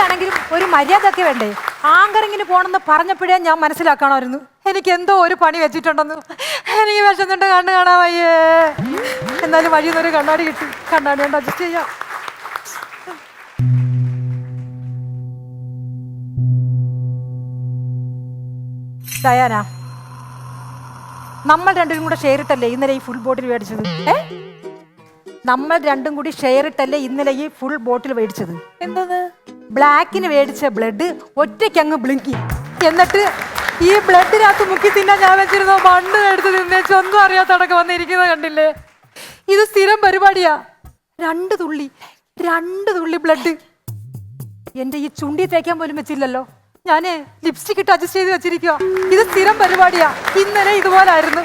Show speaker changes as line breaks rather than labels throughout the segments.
യക്ഷിയാണെങ്കിലും ഒരു മര്യാദ ഒക്കെ വേണ്ടേ? ആങ്കറിങ്ങിന് പോണെന്ന് പറഞ്ഞപ്പോഴേ ഞാൻ മനസ്സിലാക്കണമായിരുന്നു. എനിക്ക് എന്തോ ഒരു പണി വെച്ചിട്ടുണ്ടെന്ന്. എനിക്ക് വിഷമുണ്ട് കണ്ണു കാണാൻ വയ്യേ. എന്നാലും വഴിയിൽ നിന്നൊരു കണ്ണാടി കിട്ടി. കണ്ണാടി കൊണ്ട് അഡ്ജസ്റ്റ് ചെയ്യാം. ഡയാന നമ്മൾ രണ്ടും കൂടെ ഷെയർ ഇട്ടല്ലേ ഇന്നലെ ഈ ഫുൾ ബോട്ടിൽ മേടിച്ചത്? ഏ? നമ്മൾ രണ്ടും കൂടി ഷെയർ ഇട്ടല്ലേ ഇന്നലെ ഈ ഫുൾ ബോട്ടിൽ മേടിച്ചത്?
എന്തത്?
ബ്ലാക്കിന് മേടിച്ച ബ്ലഡ് ഒറ്റയ്ക്കങ്ങ് ബ്ലിങ്കി. എന്നിട്ട് ഈ ബ്ലഡിനകത്ത് മുക്കി തിന്നാൻ ഞാൻ വെച്ചിരുന്ന? മണ്ണ് എടുത്ത് തിന്നേച്ച് ഒന്നും അറിയാത്തടക്കം വന്നിരിക്കുന്നത് കണ്ടില്ലേ? ഇത് സ്ഥിരം പരിപാടിയാ. രണ്ട് തുള്ളി രണ്ട് തുള്ളി ബ്ലഡ് എന്റെ ഈ ചുണ്ടി തേക്കാൻ പോലും വെച്ചില്ലല്ലോ. ഞാൻ ലിപ്സ്റ്റിക് ഇട്ട് അഡ്ജസ്റ്റ് ചെയ്ത് വെച്ചിരിക്കുക ഇത് സ്ഥിരം പരിപാടിയാ. ഇന്നലെ ഇതുപോലെ ആയിരുന്നു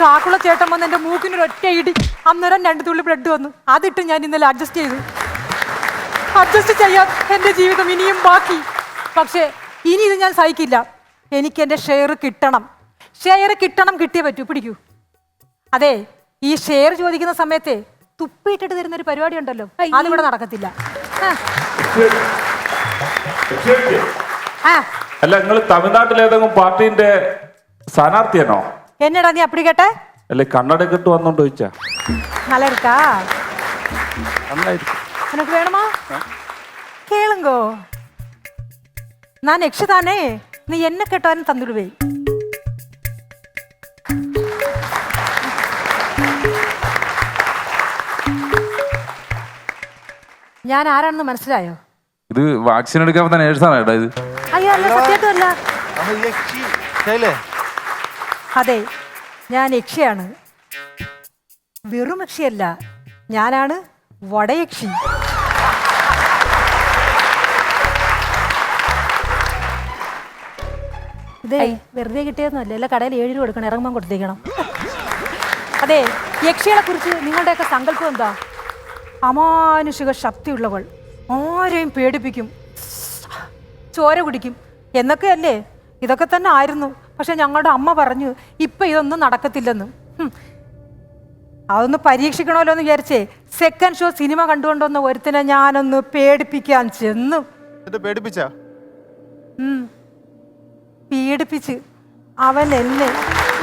കാക്കുള ചേട്ടൻ വന്ന് എന്റെ മൂക്കിനൊരു ഒറ്റ ഇടി. അന്നേരം രണ്ട് തുള്ളി ബ്ലഡ് വന്നു. അതിട്ട് ഞാൻ ഇന്നലെ അഡ്ജസ്റ്റ് ചെയ്തു. അഡ്ജസ്റ്റ് ചെയ്യാൻ എന്റെ ജീവിതം ഇനിയും ബാക്കി. പക്ഷേ ഇനി ഇത് ഞാൻ സഹിക്കില്ല. എനിക്ക് എന്റെ ഷെയർ കിട്ടണം. ഷെയർ കിട്ടണം കിട്ടിയേ പറ്റൂ. പിടിക്കൂ. അതെ ഈ ഷെയർ ചോദിക്കുന്ന സമയത്തെ തുപ്പിയിട്ടിട്ട് തരുന്ന ഒരു പരിപാടി ഉണ്ടല്ലോ. അതിവിടെ നടക്കത്തില്ല.
അല്ല നിങ്ങൾ തമിഴ്നാട്ടിലെ ഏതെങ്കിലും പാർട്ടിന്റെ സ്ഥാനാർത്ഥിയാണോ?
എന്നടാ നീ അപ്പടി കേട്ടെ?
അല്ലെ കണ്ണടക്കിട്ട് വന്നോണ്ട് ചോദിച്ചാ.
നല്ല എടുക്കാ
നന്നായിരിക്കും.
உனக்கு வேணுமா கேளுங்கோ நான் யக்ஷ தானே நீ என்ன கேட்டாலும் தந்துடுவே ഞാൻ ആരാണെന്ന് മനസ്സിലായോ
ഇത് വാക്സിൻ എടുക്കാൻ തന്നെ നേഴ്സാണ് ഏട്ടാ ഇത്
അയ്യോ അല്ല സത്യമായിട്ടല്ല
നമ്മൾ യക്ഷി ശൈലേ
അതെ ഞാൻ യക്ഷിയാണ് വെറും യക്ഷിയല്ല ഞാനാണ് വടയക്ഷി ഇതേ വെറുതെ കിട്ടിയതൊന്നുമല്ല. എല്ലാ കടയിൽ ഏഴ് രൂപ കൊടുക്കണം. ഇറങ്ങുമ്പോൾ കൊടുത്തേക്കണം. അതെ യക്ഷികളെ കുറിച്ച് നിങ്ങളുടെയൊക്കെ സങ്കല്പം എന്താ? അമാനുഷിക ശക്തിയുള്ളവൾ. ആരെയും പേടിപ്പിക്കും. ചോര കുടിക്കും. എന്നൊക്കെയല്ലേ ഇതൊക്കെ തന്നെ ആയിരുന്നു. പക്ഷെ ഞങ്ങളുടെ അമ്മ പറഞ്ഞു ഇപ്പൊ ഇതൊന്നും നടക്കത്തില്ലെന്ന്. അതൊന്ന് പരീക്ഷിക്കണമല്ലോ എന്ന് വിചാരിച്ചേ. സെക്കൻഡ് ഷോ സിനിമ കണ്ടുകൊണ്ടുവന്ന ഒരുത്തിനെ ഞാനൊന്ന് പേടിപ്പിക്കാൻ ചെന്നു.
പേടിപ്പിച്ചാ.
പീഡിപ്പിച്ച് അവൻ എന്നെ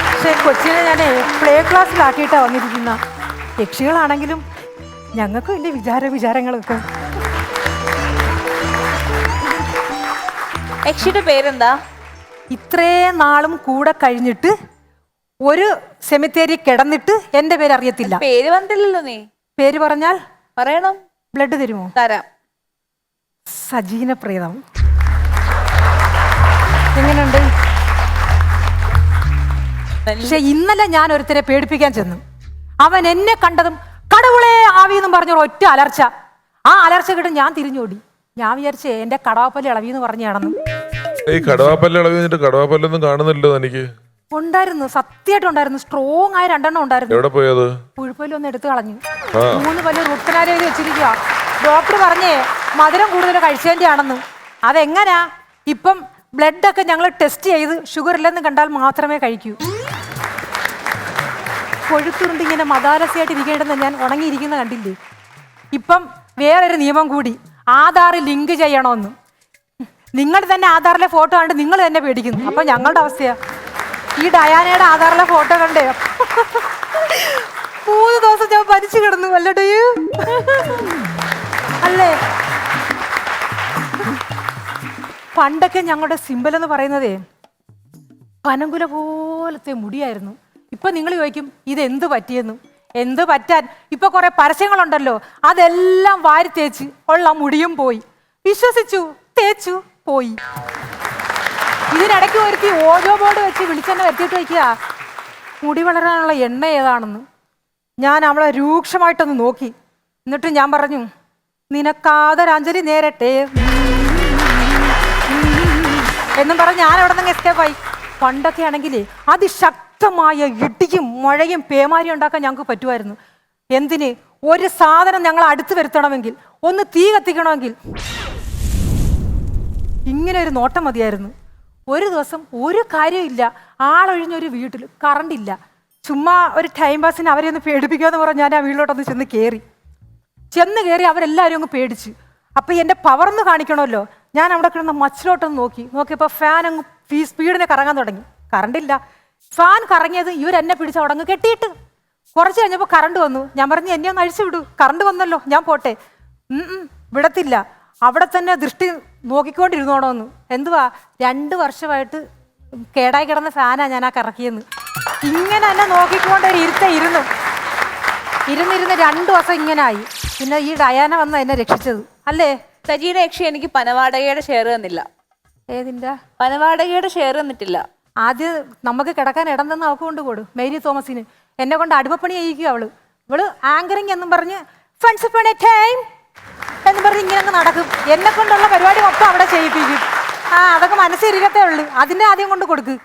പക്ഷെ കൊച്ചിനെ ഞാൻ പ്ലേ ക്ലാസ്സിലാക്കിയിട്ടാണ് വന്നിരിക്കുന്ന. യക്ഷികളാണെങ്കിലും ഞങ്ങൾക്കും ഇല്ലേ വിചാര വിചാരങ്ങളൊക്കെ.
യക്ഷിയുടെ പേരെന്താ?
ഇത്രയും നാളും കൂടെ കഴിഞ്ഞിട്ട് ഒരു സെമിത്തേരി കിടന്നിട്ട് എന്റെ പേര് അറിയത്തില്ല.
പേര് പറഞ്ഞില്ലല്ലോ നീ.
പേര് പറഞ്ഞാൽ
പറയണം.
ബ്ലഡ് തരുമോ?
തരാം.
സജീന പ്രീതം. എങ്ങനെയുണ്ട്? പക്ഷെ ഇന്നലെ ഞാൻ ഒരുത്തരെ പേടിപ്പിക്കാൻ ചെന്നു. അവൻ എന്നെ കണ്ടതും കടവുളെ ആവി എന്നും പറഞ്ഞ ഒറ്റ അലർച്ച. ആ അലർച്ച കിട്ടും ഞാൻ തിരിഞ്ഞോടി. ഞാൻ വിചാരിച്ച എന്റെ കടവാപ്പല്ലി ഇളവി എന്ന് പറഞ്ഞാണെന്ന്.
ഈ കടവാപ്പല്ല കടവാപ്പല്ലൊന്നും കാണുന്നില്ലല്ലോ എനിക്ക്
ഉണ്ടായിരുന്നു സത്യമായിട്ട് ഉണ്ടായിരുന്നു. സ്ട്രോങ് ആയ രണ്ടെണ്ണം ഉണ്ടായിരുന്നു.
എവിടെ പോയത്
പുഴുപ്പല്ലി ഒന്ന് എടുത്തു കളഞ്ഞു. മൂന്ന് പല്ല് റുട്ടനാരെ എഴുതി വെച്ചിരിക്കുക ഡോക്ടർ പറഞ്ഞേ മധുരം കൂടുതൽ കഴിച്ചതിന്റെ ആണെന്ന് അതെങ്ങനാ? ഇപ്പം ബ്ലഡ് ഒക്കെ ഞങ്ങൾ ടെസ്റ്റ് ചെയ്ത് ഷുഗർ ഇല്ലെന്ന് കണ്ടാൽ മാത്രമേ കഴിക്കൂ. കൊഴുത്തുണ്ട് ഇങ്ങനെ മതാലസയായിട്ട് ഇരിക്കേണ്ടെന്ന് ഞാൻ ഉണങ്ങിയിരിക്കുന്ന കണ്ടില്ലേ? ഇപ്പം വേറൊരു നിയമം കൂടി. ആധാർ ലിങ്ക് ചെയ്യണമെന്ന്. നിങ്ങൾ തന്നെ ആധാറിലെ ഫോട്ടോ കണ്ട് നിങ്ങൾ തന്നെ പേടിക്കുന്നു. അപ്പൊ ഞങ്ങളുടെ അവസ്ഥയാ. ഈ ഡയാനയുടെ ആധാറിലെ ഫോട്ടോ കണ്ടേ. മൂന്ന് ദിവസം ഞാൻ പനിച്ചു കിടന്നു. അല്ലടേ. അല്ലേ? പണ്ടൊക്കെ ഞങ്ങളുടെ സിമ്പൽ എന്ന് പറയുന്നതേ പനങ്കുല പോലത്തെ മുടിയായിരുന്നു. ഇപ്പൊ നിങ്ങൾ ചോദിക്കും ഇത് എന്ത് പറ്റിയെന്നും? എന്ത് പറ്റാൻ? ഇപ്പൊ കുറെ പരസ്യങ്ങളുണ്ടല്ലോ അതെല്ലാം വാരി തേച്ച് ഉള്ള മുടിയും പോയി. വിശ്വസിച്ചു തേച്ചു പോയി. ഇതിനിടയ്ക്ക് ഒരുത്തി ഓജോ ബോർഡ് വെച്ച് വിളിച്ചെന്നെ വരുത്തിയിട്ട് വയ്ക്കുക. മുടി വളരാനുള്ള എണ്ണ ഏതാണെന്ന്. ഞാൻ അവളെ രൂക്ഷമായിട്ടൊന്ന് നോക്കി. എന്നിട്ട് ഞാൻ പറഞ്ഞു നിനക്കാതൊരഞ്ജലി നേരട്ടെ എന്നും പറഞ്ഞ് ഞാൻ അവിടെ നിന്ന് എസ്കേപ്പായി പണ്ടൊക്കെ ആണെങ്കിൽ അതിശക്തമായ ഇടിയും മഴയും പേമാരിയും ഉണ്ടാക്കാൻ ഞങ്ങൾക്ക് പറ്റുമായിരുന്നു. എന്തിന്? ഒരു സാധനം ഞങ്ങൾ അടുത്ത് വരുത്തണമെങ്കിൽ ഒന്ന് തീ കത്തിക്കണമെങ്കിൽ. ഇങ്ങനെ ഒരു നോട്ടം മതിയായിരുന്നു. ഒരു ദിവസം ഒരു കാര്യമില്ല ആളൊഴിഞ്ഞൊരു വീട്ടിൽ കറണ്ട് ഇല്ല. ചുമ്മാ ഒരു ടൈം പാസിന് അവരെ ഒന്ന് പേടിപ്പിക്കാമെന്ന് പറഞ്ഞ് ഞാൻ ആ വീട്ടിലോട്ടൊന്ന് ചെന്ന് കയറി ചെന്ന് കയറി അവരെല്ലാവരും അങ്ങ് പേടിച്ച്. അപ്പം എന്റെ പവർന്ന് കാണിക്കണമല്ലോ. ഞാൻ അവിടെ കിടന്ന മച്ചിലോട്ടൊന്ന് നോക്കി. നോക്കിയപ്പോൾ ഫാൻ അങ്ങ് ഫീ സ്പീഡിനെ കറങ്ങാൻ തുടങ്ങി. കറണ്ടില്ല ഫാൻ കറങ്ങിയത് ഇവരെന്നെ പിടിച്ച് അവിടെ അങ്ങ് കെട്ടിയിട്ട്. കുറച്ച് കഴിഞ്ഞപ്പോൾ കറണ്ട് വന്നു. ഞാൻ പറഞ്ഞു എന്നെ ഒന്ന് അഴിച്ചു വിടൂ കറണ്ട് വന്നല്ലോ. ഞാൻ പോട്ടെ. വിടത്തില്ല. അവിടെ തന്നെ ദൃഷ്ടി നോക്കിക്കൊണ്ടിരുന്നോണോ എന്ന് എന്തുവാ? രണ്ട് വർഷമായിട്ട് കേടായി കിടന്ന ഫാനാ ഞാൻ ആ കറക്കിയെന്ന്. ഇങ്ങനെ തന്നെ നോക്കിക്കൊണ്ട് ഒരു ഇരുത്ത ഇരുന്നു. ഇരുന്നിരുന്ന് രണ്ടു ദിവസം ഇങ്ങനെ ആയി. പിന്നെ ഈ ഡയാന വന്ന് എന്നെ രക്ഷിച്ചത്. അല്ലേ?
സജീയുടെ യക്ഷി എനിക്ക് പനവാടകയുടെ ഷെയർ തന്നില്ല.
ഏതിന്റെ?
പനവാടകയുടെ ഷെയർ തന്നിട്ടില്ല.
ആദ്യം നമുക്ക് കിടക്കാൻ ഇടം തന്നെ അവൾക്ക് കൊണ്ട് കൊടു മേരി തോമസിന്. എന്നെ കൊണ്ട് അടുപ്പണി ചെയ്യിക്കും അവൾ. ഇവൾ ആങ്കറിങ് എന്നും പറഞ്ഞ് ഫ്രണ്ട്സ് ടൈം എന്ന് പറഞ്ഞ് ഇങ്ങനെ അങ്ങ് നടക്കും. എന്നെ കൊണ്ടുള്ള പരിപാടി മൊത്തം അവിടെ ചെയ്യിപ്പിക്കും. ആ അതൊക്കെ മനസ്സിരിക്കത്തേ ഉള്ളു. അതിന്റെ ആദ്യം കൊണ്ട് കൊടുക്ക്.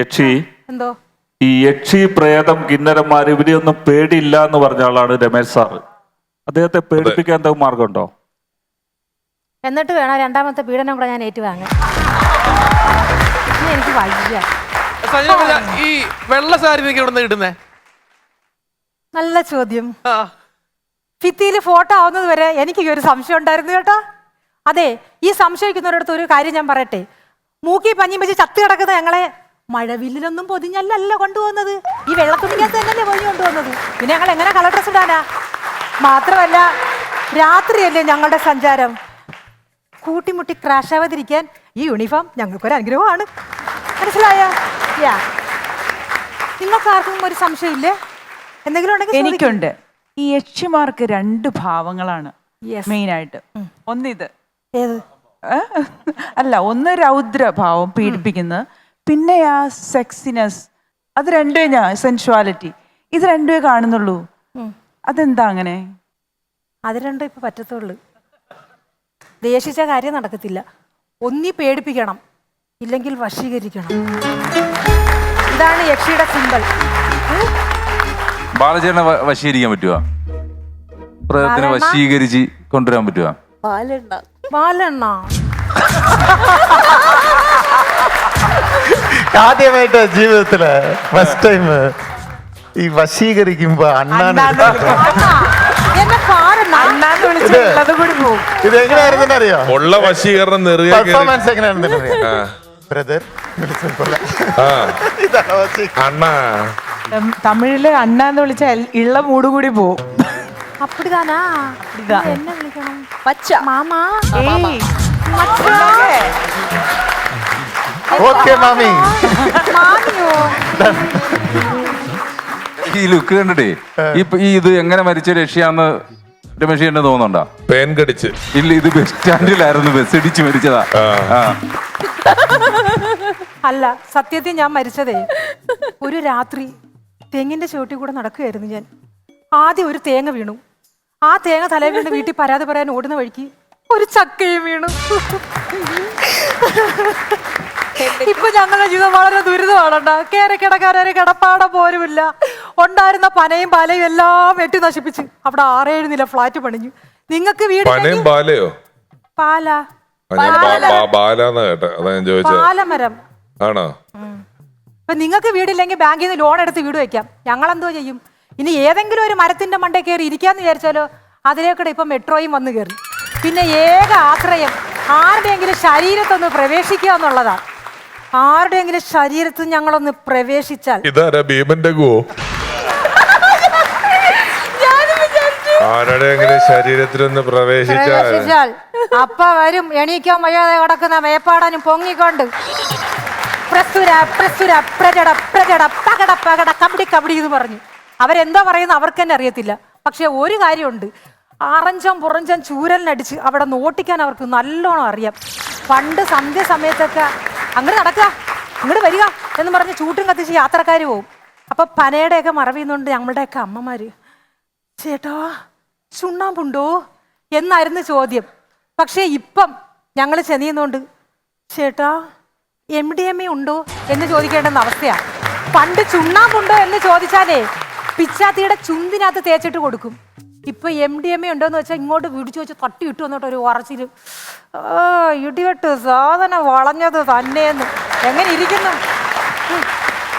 യക്ഷി
എന്തോ?
ഈ യക്ഷി പ്രേതം കിന്നരന്മാർ ഇവരെയൊന്നും പേടിയില്ല എന്ന് പറഞ്ഞ ആളാണ് രമേശ് സാറ്. അദ്ദേഹത്തെ പേടിപ്പിക്കാൻ എന്തെങ്കിലും മാർഗമുണ്ടോ?
എന്നിട്ട് വേണം രണ്ടാമത്തെ പീഡനം കൂടെ ഞാൻ ഏറ്റുവാങ്ങാൻ. എനിക്ക് വയ്യ.
ഈ വെള്ള സാരി നീ ഇടുന്നേ?
നല്ല ചോദ്യം. ഭിത്തിയിൽ ഫോട്ടോ ആവുന്നത് വരെ എനിക്ക് ഈ ഒരു സംശയം ഉണ്ടായിരുന്നു കേട്ടോ. അതെ ഈ സംശയിക്കുന്നവരടുത്ത് ഒരു കാര്യം ഞാൻ പറയട്ടെ. മൂക്കി പഞ്ഞി വെച്ച് ചത്ത് കിടക്കുന്ന ഞങ്ങളെ മഴവില്ലിലൊന്നും പൊതിഞ്ഞല്ലല്ല കൊണ്ടുപോകുന്നത്. ഈ വെള്ളത്തുണിക്കകത്ത് തന്നെയല്ലേ പൊതിഞ്ഞ് കൊണ്ടുപോകുന്നത്. പിന്നെ ഞങ്ങൾ എങ്ങനെ കളർ ഡ്രസ് ഇടാനാ? മാത്രമല്ല രാത്രിയല്ലേ ഞങ്ങളുടെ സഞ്ചാരം. കൂട്ടിമുട്ടി ക്രാഷ് ആവാതിരിക്കാൻ ഈ യൂണിഫോം ഞങ്ങൾക്കൊരു അനുഗ്രഹമാണ്. മനസ്സിലായോ? യാ നിങ്ങൾക്ക് ആർക്കും ഒരു സംശയമില്ലേ? എന്തെങ്കിലും ഉണ്ടെങ്കിൽ
എനിക്കുണ്ട്. ഈ യക്ഷിമാർക്ക് രണ്ട് ഭാവങ്ങളാണ്
മെയിനായിട്ട്.
മെയിൻ ആയിട്ട് ഒന്നിത്.
ഏത്?
അല്ല ഒന്ന് രൗദ്ര ഭാവം പീഡിപ്പിക്കുന്നത് പിന്നെ ആ സെക്സിനെസ് അത് രണ്ടുമേ ഞാൻ സെൻഷ്വാലിറ്റി ഇത് രണ്ടുമേ കാണുന്നുള്ളൂ. അതെന്താ അങ്ങനെ?
അത് രണ്ടും ഇപ്പൊ പറ്റത്തുള്ളൂ. ദേഷിച്ച കാര്യം നടക്കത്തില്ല. ഒന്നി പേടിപ്പിക്കണം. ഇല്ലെങ്കിൽ വശീകരിക്കണം. ഇതാണ് യക്ഷിയുടെ സിമ്പൽ.
ബാലചേട്ടനെ വശീകരിക്കാൻ പറ്റുമോ പ്രേതത്തിനെ വശീകരിച്ച് കൊണ്ടുവരാൻ പറ്റുമോ
പാലെണ്ണ
ബാലെണ്ണ.
ആദ്യമായിട്ട് ജീവിതത്തിൽ ഫസ്റ്റ് ടൈം ഈ വശീകരിക്കുമ്പോ അണ്ണാൻ ഇത് എങ്ങനെയായിരുന്നു അറിയോ?
ഉള്ള വശീകരണം
പെർഫോമൻസ് എങ്ങനെയാണെന്ന് അറിയോ? ബ്രദർ ഇതാണ് വശീകരണം
അണ്ണാ.
തമിഴിൽ അണ്ണാന്ന് വിളിച്ച ഇള്ള മൂട് കൂടി പോവും.
എന്നെ.
ഓക്കെ മാമി?
മാമിയോ?
ഈ ലുക്ക് കണ്ടിട്ടേ? ഇപ്പൊ ഈ ഇത് എങ്ങനെ മരിച്ച രക്ഷയാന്ന് രമേശ് എന്നെ തോന്നുന്നുണ്ടോ?
പേൻ കടിച്ച്.
ഇല്ല ഇത് ബസ് സ്റ്റാൻഡിലായിരുന്നു ബസ് ഇടിച്ച് മരിച്ചതാ. ആ.
അല്ല സത്യത്തിൽ ഞാൻ മരിച്ചതേ ഒരു രാത്രി തെങ്ങിന്റെ ചുവട്ടിൽ കൂടെ നടക്കുകയായിരുന്നു ഞാൻ. ആദ്യം ഒരു തേങ്ങ വീണു. ആ തേങ്ങ തലയിൽ വീണ് വീട്ടിൽ പരാതി പറയാൻ ഓടുന്ന വഴിക്ക് ഒരു ചക്കയും വീണു. ഇപ്പൊ ഞങ്ങളുടെ ജീവിതം വളരെ ദുരിതമാണണ്ട കേരക്കിടക്കാരെ കിടപ്പാടം പോലുമില്ല. ഉണ്ടായിരുന്ന പനയും പാലയും എല്ലാം വെട്ടി നശിപ്പിച്ച് അവിടെ ആറേഴ് നില ഫ്ലാറ്റ് പണിഞ്ഞു. നിങ്ങൾക്ക് വീട്
പനയും പാലയോ?
പാല.
കേട്ടെ അതാ ഞാൻ ചോദിച്ചത്.
പാലമരം.
ആണോ?
അപ്പൊ നിങ്ങൾക്ക് വീടില്ലെങ്കിൽ ബാങ്കിൽ നിന്ന് ലോൺ എടുത്ത് വീട് വെക്കാം. ഞങ്ങൾ എന്തോ ചെയ്യും? ഇനി ഏതെങ്കിലും ഒരു മരത്തിന്റെ മണ്ട കയറി ഇരിക്കാന്ന് വിചാരിച്ചാലോ അതിലേക്കൂടെ ഇപ്പൊ മെട്രോയും വന്നു കയറി. പിന്നെ ഏക ആശ്രയം ആരുടെയെങ്കിലും ശരീരത്തൊന്ന് പ്രവേശിക്കുക എന്നുള്ളതാ. ആരുടെയെങ്കിലും ശരീരത്ത് ഞങ്ങളൊന്ന് പ്രവേശിച്ചാൽ.
ഇതാരാ ഭീമന്റെ ഗോ ആരുടെ ശരീരത്തിൽ ശരീരത്തിലൊന്ന് പ്രവേശിച്ചാൽ
പ്രവേശിച്ചാൽ അപ്പ വരും എണീക്കാൻ വയ്യാതെ കിടക്കുന്ന മേപ്പാടനും പൊങ്ങിക്കൊണ്ട്. പ്രസുര പ്രസുര പ്രജട പ്രജട പകട പകട കബഡി കബഡി എന്ന് പറഞ്ഞു. അവരെന്താ പറയുന്ന അവർക്ക് തന്നെ അറിയത്തില്ല. പക്ഷെ ഒരു കാര്യമുണ്ട്. ആറഞ്ചം പുറഞ്ചം ചൂരലിനടിച്ച് അവിടെ നോട്ടിക്കാൻ അവർക്ക് നല്ലോണം അറിയാം. പണ്ട് സന്ധ്യ സമയത്തൊക്കെ അങ്ങോട്ട് നടക്കുക ഇങ്ങോട്ട് വരിക എന്ന് പറഞ്ഞ് ചൂട്ടും കത്തിച്ച് യാത്രക്കാർ പോവും. അപ്പൊ പനയുടെയൊക്കെ മറവിന്നുണ്ട് ഞങ്ങളുടെയൊക്കെ അമ്മമാര് ചേട്ടാ ചുണ്ണാമ്പുണ്ടോ എന്നായിരുന്നു ചോദ്യം. പക്ഷേ ഇപ്പം ഞങ്ങൾ ചെന്നിയുന്നുണ്ട് ചേട്ടാ എം ഡി എം എ ഉണ്ടോ എന്ന് ചോദിക്കേണ്ടെന്ന അവസ്ഥയാണ് പണ്ട് ചുണ്ണാമ്പുണ്ടോ എന്ന് ചോദിച്ചാലേ പിച്ചാത്തിയുടെ ചുന്തിനകത്ത് തേച്ചിട്ട് കൊടുക്കും. ഇപ്പൊ എം ഡി എം എ ഉണ്ടോന്ന് വെച്ചാൽ ഇങ്ങോട്ട് പിടിച്ചു വെച്ച് തട്ടി ഇട്ടു എന്നിട്ട് ഒരു ഉറച്ചിൽ. ആ ഇടിവെട്ട് സാധനം വളഞ്ഞത് തന്നെയെന്ന്. എങ്ങനെ ഇരിക്കുന്നു.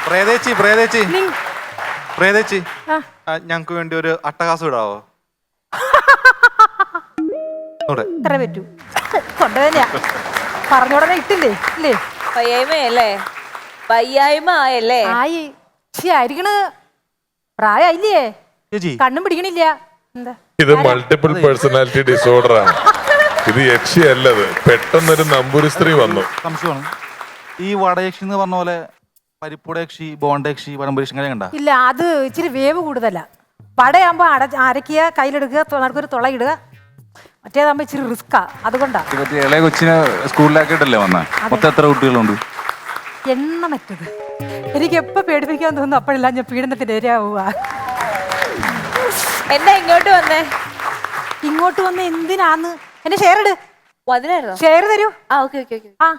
പ്രേതേച്ചി പ്രേതേച്ചി. പ്രേതേച്ചി ഞങ്ങൾക്ക് വേണ്ടി ഒരു അട്ടകാസം ഇടാവോ.
ഇത്ര പറ്റൂ. കൊണ്ടുതന്നെയാ പറഞ്ഞുടനെ ഇട്ടില്ലേ? ഇല്ലേ?
വയ്യായ്മയല്ലേ വയ്യായ്മ ആയല്ലേ
ആയി. ശരി ആയിരിക്കണ്. പ്രായമായില്ലേ കണ്ണും പിടിക്കണില്ല. എന്താ?
ഇത് മൾട്ടിപ്പിൾ പേഴ്സണാലിറ്റി ഡിസോർഡർ ആണ്. ഇത് യക്ഷിയല്ലത്. പെട്ടെന്നൊരു നമ്പൂരി സ്ത്രീ വന്നു.
സംശയമാണ്. ഈ വടയക്ഷി എന്ന് പറഞ്ഞ പോലെ പരിപ്പുടയക്ഷി ബോണ്ടയക്ഷി പരമ്പരക്ഷി അങ്ങനെ കണ്ട?
ഇല്ല അത് ഇച്ചിരി വേവ് കൂടുതലാ. പടയാകുമ്പോ അട അരക്കുക കയ്യിലെടുക്കുക നടുക്കൊരു തുളയിടുക മറ്റേതാകുമ്പോ ഇച്ചിരി റിസ്ക്കാ.
അതുകൊണ്ടാണ് മറ്റേ ഇളയ കൊച്ചിനെ സ്കൂളിലാക്കിയിട്ടല്ലേ വന്ന? മൊത്തം എത്ര കുട്ടികളുണ്ട്?
എണ്ണമറ്റത് എനിക്ക് എപ്പൊ പേടിപ്പിക്കാൻ തോന്നുന്നു അപ്പോഴെല്ലാം ഞാൻ പീഡനത്തിന്റെ ഇരയാവുക
എന്നാ ഇങ്ങോട്ട് വന്നേ?
ഇങ്ങോട്ട് വന്ന് എന്തിനാന്ന്? എന്നെ ഷെയർ ഇട്. ഷെയർ തരൂ.
ആ ഓക്കെ ഓക്കെ ഓക്കെ.
ആ.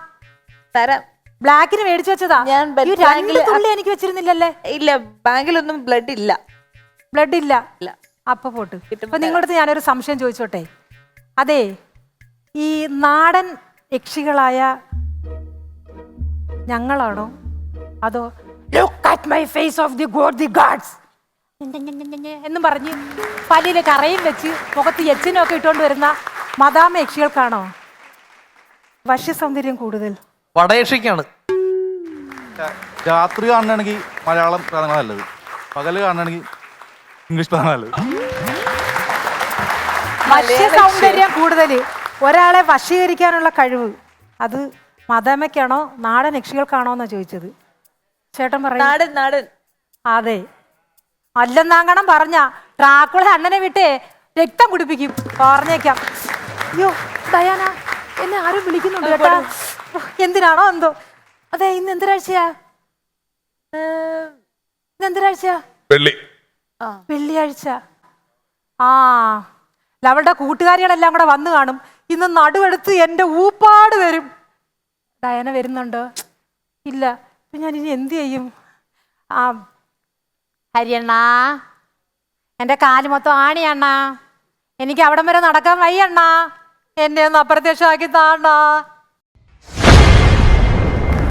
തരാം.
ബ്ലാക്കിന് മേടിച്ചു വെച്ചതാ.
ഞാൻ
രണ്ട് തുള്ളി എനിക്ക് വെച്ചിരുന്നില്ലല്ലേ?
ഇല്ല ബാങ്കിലൊന്നും ബ്ലഡ് ഇല്ല.
ബ്ലഡ് ഇല്ല.
ഇല്ല.
അപ്പൊ പോട്ട്. അപ്പൊ നിങ്ങളുടെ അടുത്ത് ഞാനൊരു സംശയം ചോദിച്ചോട്ടെ? അതെ ഈ നാടൻ യക്ഷികളായ ഞങ്ങളാണോ? അതോ look at my face of the god the gods എന്നും പറഞ്ഞ് പല്ലിലെ കറയും വെച്ച് മുഖത്ത് എച്ചിനും ഒക്കെ ഇട്ടുകൊണ്ട് വരുന്ന മദാമ യക്ഷികൾക്കാണോ? വശ്യ സൗന്ദര്യം കൂടുതൽ.
വടയക്ഷിക്കാണ്.
രാത്രി കാണണമെങ്കിൽ മലയാളം നല്ലത്. പകൽ കാണണമെങ്കിൽ ഇംഗ്ലീഷ് നല്ലത്.
വശ്യ സൗന്ദര്യം കൂടുതൽ. ഒരാളെ വശീകരിക്കാനുള്ള കഴിവ്. അത് മതമയ്ക്കാണോ നാടൻ യക്ഷികൾക്കാണോ എന്നാ ചോദിച്ചത്. ചേട്ടൻ
പറഞ്ഞു
അതെ. അല്ലെന്നാങ്കണം പറഞ്ഞ. ട്രാക്കുള അണ്ണനെ വിട്ടേ രക്തം കുടിപ്പിക്കും. പറഞ്ഞേക്കാം. അയ്യോ ഡയാന എന്നെ ആരും വിളിക്കുന്നുണ്ട് കേട്ടാ എന്തിനാണോ എന്തോ? അതെ ഇന്ന് എന്തൊരാഴ്ചയാ? ഇന്ന് എന്തൊരാഴ്ചയാ?
വെള്ളി.
വെള്ളിയാഴ്ച. ആ. അവളുടെ കൂട്ടുകാരികളെല്ലാം കൂടെ വന്നു കാണും. ഇന്ന് നടുവെടുത്ത് എന്റെ ഊപ്പാട് വരും. ഡയന വരുന്നുണ്ട്? ഇല്ല. ഇപ്പൊ ഞാൻ ഇനി എന്ത് ചെയ്യും? ആ. ഹരിയണ്ണാ എന്റെ കാൽ മൊത്തം ആണിയണ്ണാ. എനിക്ക് അവിടം വരെ നടക്കാൻ വയ്യണ്ണാ. എന്നെ ഒന്ന് അപ്രത്യക്ഷമാക്കി താണ്ണാ